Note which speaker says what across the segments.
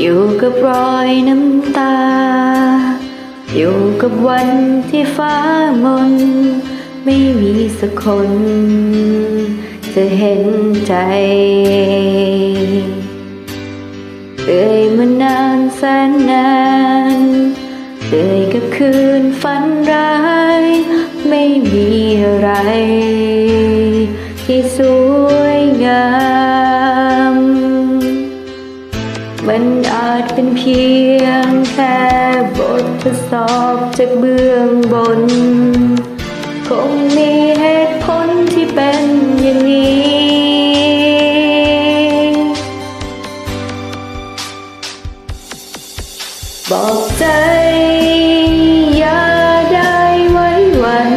Speaker 1: อยู่กับรอยน้ำตา อยู่กับวันที่ฟ้ามน ไม่มีสักคน จะเห็นใจเอ่ยมานานแสนนานเอ่ยกับคืนฝันร้าย ไม่มีอะไร ที่สู้ มันอาจเป็นเพียงแค่บททดสอบจากเบื้องบน คงมีเหตุผลที่เป็นอย่างนี้ บอกใจอย่าได้ไว้วัน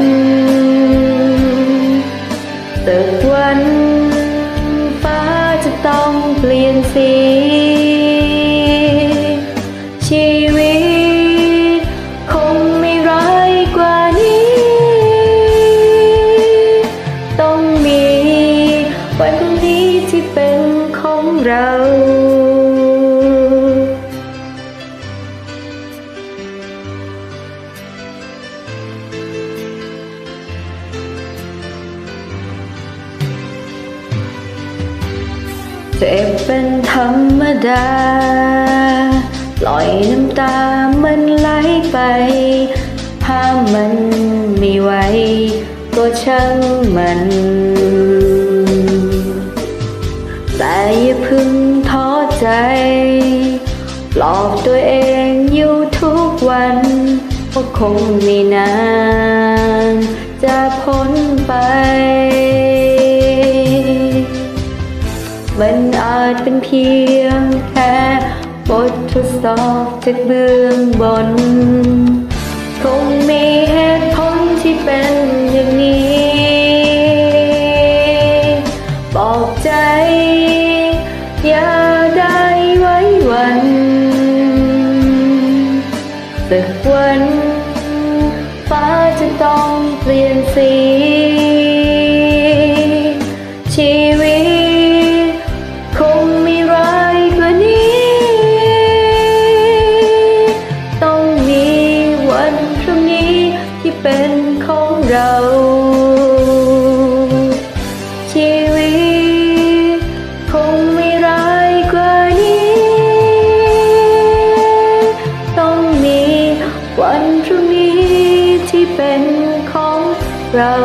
Speaker 1: สักวันฟ้าจะต้องเปลี่ยนสี ชีวิต คงไม่ร้ายกว่านี้ ต้องมีวันพรุ่งนี้ที่เป็นของเราเจ็บเป็นธรรมดา ปล่อยน้ำตามันไหลไปห้ามมันไม่ไหวก็ช่างมัน แต่อย่าพึ่งท้อใจปลอบตัวเองอยู่ทุกวันว่าคงไม่นาน จะพ้นไป มันอาจเป็นเพียงแค่ บททดสอบจากเบื้องบน คงมีเหตุผลที่เป็นอย่างนี้ บอกใจ อย่าได้ไว้วันสักวัน ฟ้าจะต้องเปลี่ยนสี เป็นของเรา ชีวิตคงไม่ร้ายกว่านี้ ต้องมีวันพรุ่งนี้ที่เป็นของเรา